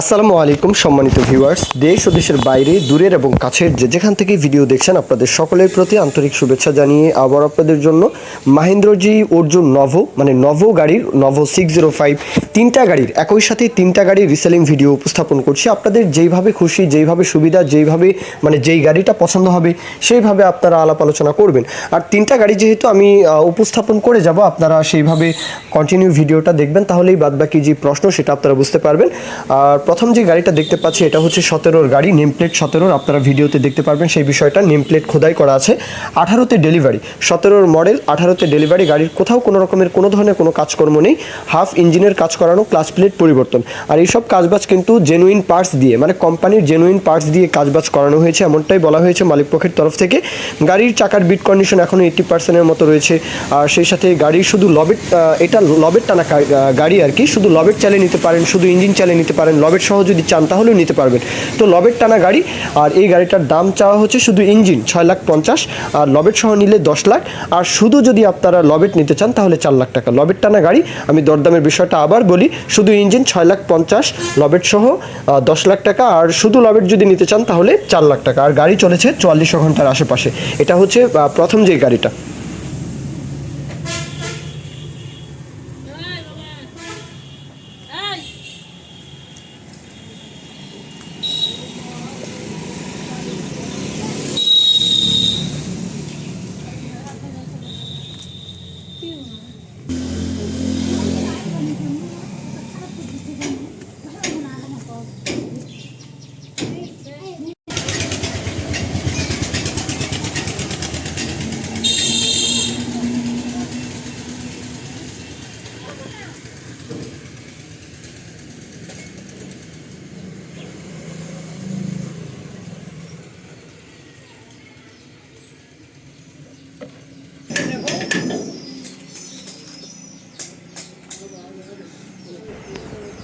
আসসালামু আলাইকুম, সম্মানিত ভিউয়ার্স দেশ ও দেশের বাইরে, দূরের এবং কাছের যে যেখান থেকে ভিডিও দেখছেন, আপনাদের সকলের প্রতি আন্তরিক শুভেচ্ছা জানিয়ে আবার আপনাদের জন্য মাহেন্দ্রজি অর্জুন নভো মানে নভো গাড়ির, নভো সিক্স জিরো ফাইভ তিনটা গাড়ির, একই সাথে তিনটা গাড়ির রিসেলিং ভিডিও উপস্থাপন করছি। আপনাদের যেইভাবে খুশি, যেইভাবে সুবিধা, যেইভাবে মানে যেই গাড়িটা পছন্দ হবে, সেইভাবে আপনারা আলাপ আলোচনা করবেন। আর তিনটা গাড়ি যেহেতু আমি উপস্থাপন করে যাব, আপনারা সেইভাবে কন্টিনিউ ভিডিওটা দেখবেন, তাহলেই বাদবাকি যে প্রশ্ন, সেটা আপনারা বুঝতে পারবেন। আর প্রথম যে গাড়িটা দেখতে পাচ্ছি, এটা হচ্ছে সতেরোর গাড়ি নেম প্লেট সতেরোর। আপনারা ভিডিওতে দেখতে পারবেন সেই বিষয়টা। নেম প্লেট খোদাই করা আছে। আঠারোতে ডেলিভারি। সতেরোর মডেল, আঠারোতে ডেলিভারি। গাড়ির কোথাও কোনো রকমের, কোনো ধরনের কোনো কাজকর্ম নেই। হাফ ইঞ্জিনের কাজ করানো ক্লাস প্লেট পরিবর্তন। আর এইসব কাজবাজ কিন্তু জেনুইন পার্টস দিয়ে মানে কোম্পানির জেনুইন পার্টস দিয়ে কাজবাজ করানো হয়েছে, এমনটাই বলা হয়েছে মালিক পক্ষের তরফ থেকে। গাড়ির চাকার বিট কন্ডিশন এখনও এইট্টি পার্সেন্টের মতো রয়েছে। আর সেই সাথে গাড়ির শুধু লবেট এটা লবেট টানা গাড়ি আর কি। শুধু লবেট চালিয়ে নিতে পারেন, শুধু ইঞ্জিন চালিয়ে নিতে পারেন লবেট সহ যদি চান তাহলেও নিতে পারবেন। তো লবেট টানা গাড়ি, আর এই গাড়িটার দাম চাওয়া হচ্ছে শুধু ইঞ্জিন ছয় লাখ পঞ্চাশ, আর লবেট সহ নিলে দশ লাখ। আর শুধু যদি আপনারা লবেট নিতে চান তাহলে চার লাখ টাকা। লবেট টানা গাড়ি, আমি দরদামের বিষয়টা আবার বলি, শুধু ইঞ্জিন ছয় লাখ পঞ্চাশ লবেট সহ দশ লাখ টাকা, আর শুধু লবেট যদি নিতে চান তাহলে চার লাখ টাকা। আর গাড়ি চলেছে চুয়াল্লিশশো ঘণ্টার আশেপাশে। এটা হচ্ছে প্রথম যে গাড়িটা।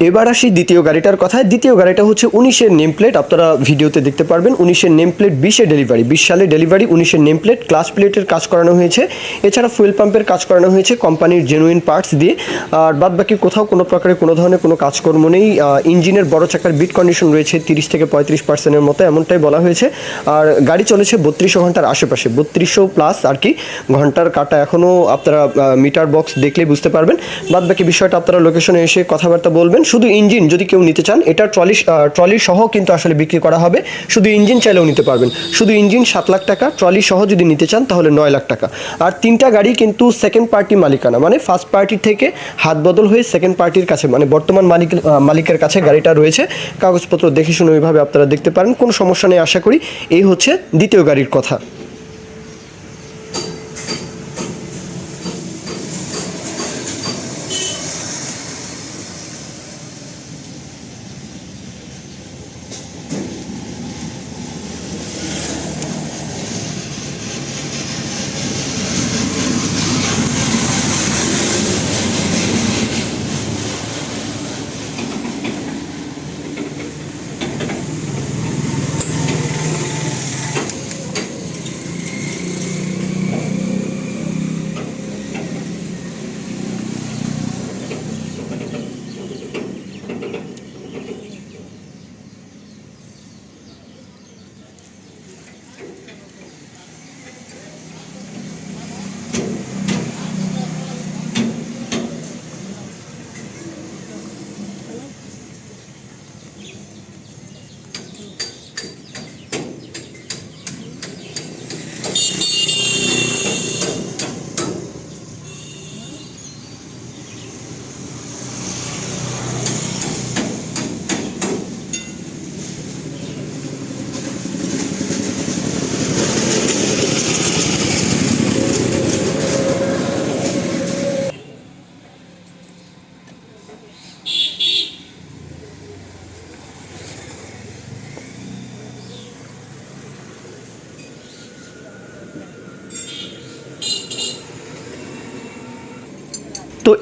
এবার আসি দ্বিতীয় গাড়িটার কথায়। দ্বিতীয় গাড়িটা হচ্ছে উনিশের নেম প্লেট আপনারা ভিডিওতে দেখতে পারবেন, উনিশের নেম প্লেট বিশে ডেলিভারি। বিশ সালে ডেলিভারি, উনিশের নেম প্লেট ক্লাস প্লেটের কাজ করানো হয়েছে। এছাড়া ফুয়েল পাম্পের কাজ করানো হয়েছে কোম্পানির জেনুইন পার্টস দিয়ে। আর বাদ বাকি কোথাও কোনো প্রকারের কোনো ধরনের কোনো কাজকর্ম নেই। ইঞ্জিনের বড় চাকার বিট কন্ডিশন রয়েছে তিরিশ থেকে পঁয়ত্রিশ পার্সেন্টের মতো, এমনটাই বলা হয়েছে। আর গাড়ি চলেছে বত্রিশশো ঘণ্টার আশেপাশে, বত্রিশশো প্লাস আর কি ঘণ্টার কাটা এখনও। আপনারা মিটার বক্স দেখলেই বুঝতে পারবেন। বাদ বাকি বিষয়টা আপনারা লোকেশনে এসে কথাবার্তা বলবেন। শুধু ইঞ্জিন যদি কেউ নিতে চান, এটা ট্রলি ট্রলি সহ কিন্তু আসলে বিক্রি করা হবে। শুধু ইঞ্জিন চাইলেও নিতে পারবেন। শুধু ইঞ্জিন সাত লাখ টাকা, ট্রলি সহ যদি নিতে চান তাহলে নয় লাখ টাকা। আর তিনটা গাড়ি কিন্তু সেকেন্ড পার্টি মালিকানা মানে ফার্স্ট পার্টির থেকে হাত বদল হয়ে সেকেন্ড পার্টির কাছে মানে বর্তমান মালিক মালিকের কাছে গাড়িটা রয়েছে। কাগজপত্র দেখে শুনে ওইভাবে আপনারা দেখতে পারেন, কোনো সমস্যা নেই, আশা করি। এই হচ্ছে দ্বিতীয় গাড়ির কথা।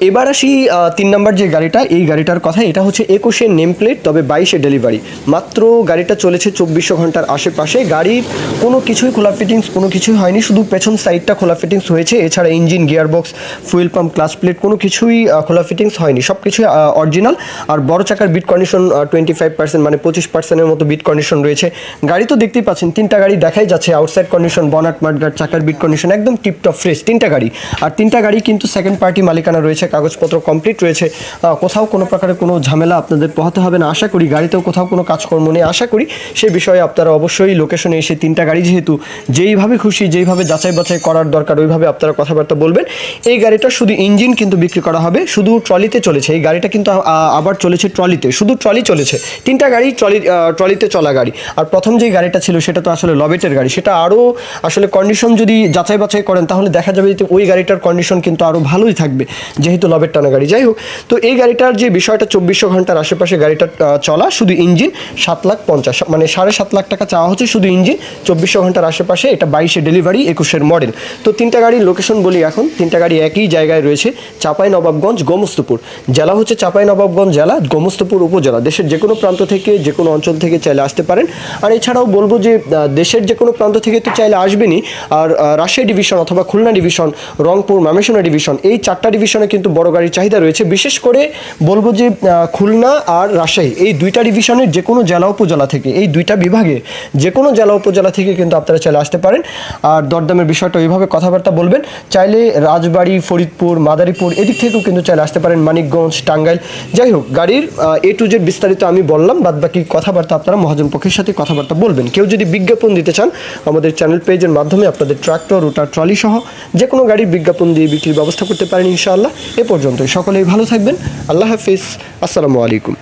এবার আসি তিন নম্বর যে গাড়িটা, এই গাড়িটার কথা এটা হচ্ছে একুশে নেম প্লেট তবে বাইশে ডেলিভারি। মাত্র গাড়িটা চলেছে চব্বিশশো ঘণ্টার আশেপাশে। গাড়ির কোনো কিছুই খোলা ফিটিংস কোনো কিছুই হয়নি। শুধু পেছন সাইডটা খোলা ফিটিংস হয়েছে। এছাড়া engine gear box fuel pump clutch plate কোনো কিছুই খোলা ফিটিংস হয়নি। সব কিছুই অরিজিনাল আর বড় চাকার বিট কন্ডিশন টোয়েন্টি ফাইভ পার্সেন্ট মানে পঁচিশ পার্সেন্টের মতো বিট কন্ডিশন রয়েছে। গাড়ি তো দেখতেই পাচ্ছেন, তিনটা গাড়ি দেখাই যাচ্ছে। আউটসাইড কন্ডিশন বনাট মাঠগার্ড চাকার বিট কন্ডিশন একদম টিপটপ ফ্রেশ তিনটা গাড়ি। আর তিনটা গাড়ি কিন্তু সেকেন্ড পার্টি মালিকানা রয়েছে। কাগজপত্র কমপ্লিট রয়েছে। কোথাও কোনো প্রকারের কোনো ঝামেলা আপনাদের পোহাতে হবে না। আশা করি গাড়িতেও কোথাও কোনো কাজকর্ম নেই। আশা করি সে বিষয়ে আপনারা অবশ্যই লোকেশনে এসে তিনটা গাড়ি যেহেতু যেইভাবে খুশি, যেইভাবে যাচাই বাছাই করার দরকার, ওইভাবে আপনারা কথাবার্তা বলবেন। এই গাড়িটা শুধু ইঞ্জিন কিন্তু বিক্রি করা হবে, শুধু ট্রলিতে চলেছে। এই গাড়িটা কিন্তু আবার চলেছে ট্রলিতে। শুধু ট্রলি চলেছে। তিনটা গাড়ি ট্রলি ট্রলিতে চলা গাড়ি। আর প্রথম যে গাড়িটা ছিল, সেটা তো আসলে লবেটের গাড়ি। সেটা আরও আসলে কন্ডিশন যদি যাচাই বাছাই করেন, তাহলে দেখা যাবে যে ওই গাড়িটার কন্ডিশন কিন্তু আরও ভালোই থাকবে। যেহেতু লবের টানা গাড়ি। যাই হোক, তো এই গাড়িটার যে বিষয়টা, চব্বিশশো ঘণ্টার আশেপাশে গাড়িটা চলা, শুধু ইঞ্জিন, সাত লাখ পঞ্চাশ মানে সাড়ে সাত লাখ টাকা চাওয়া হচ্ছে শুধু ইঞ্জিন, চব্বিশশো ঘণ্টার আশেপাশে এটা বাইশে ডেলিভারি, একুশের মডেল। তো তিনটা গাড়ির লোকেশন বলি এখন, তিনটা গাড়ি একই জায়গায় রয়েছে চাপাই নবাবগঞ্জ গোমস্তপুর। জেলা হচ্ছে চাপাই নবাবগঞ্জ জেলা, গোমস্তপুর উপজেলা। দেশের যে কোনো প্রান্ত থেকে, যে কোনো অঞ্চল থেকে চাইলে আসতে পারেন। আর এছাড়াও বলব যে দেশের যে কোনো প্রান্ত থেকে তো চাইলে আসবেনই। আর রাজশাহী ডিভিশন অথবা খুলনা ডিভিশন, রংপুর মামেশনা ডিভিশন, এই চারটা ডিভিশনে কিন্তু বড় গাড়ির চাহিদা রয়েছে। বিশেষ করে বলব যে খুলনা আর রাজশাহী, এই দুইটা ডিভিশনের যে কোনো জেলা উপজেলা থেকে, এই দুইটা বিভাগে যে কোনো জেলা উপজেলা থেকে কিন্তু আপনারা চাইলে আসতে পারেন। আর দরদামের বিষয়টা ওইভাবে কথাবার্তা বলবেন। চাইলে রাজবাড়ি, ফরিদপুর, মাদারীপুর, এদিক থেকেও কিন্তু চাইলে আসতে পারেন, মানিকগঞ্জ, টাঙ্গাইল। যাই হোক, গাড়ির এ টু জেড বিস্তারিত আমি বললাম বাদ বাকি কথাবার্তা আপনারা মহাজন পক্ষের সাথে কথাবার্তা বলবেন। কেউ যদি বিজ্ঞাপন দিতে চান, আমাদের চ্যানেল পেজের মাধ্যমে আপনাদের ট্রাক্টর রোটার ট্রলি সহ যে কোনো গাড়ির বিজ্ঞাপন দিয়ে বিক্রির ব্যবস্থা করতে পারেন ইনশাআল্লাহ। এ পর্যন্তই। সকলেই ভালো থাকবেন। আল্লাহ হাফিজ। আসসালামু আলাইকুম।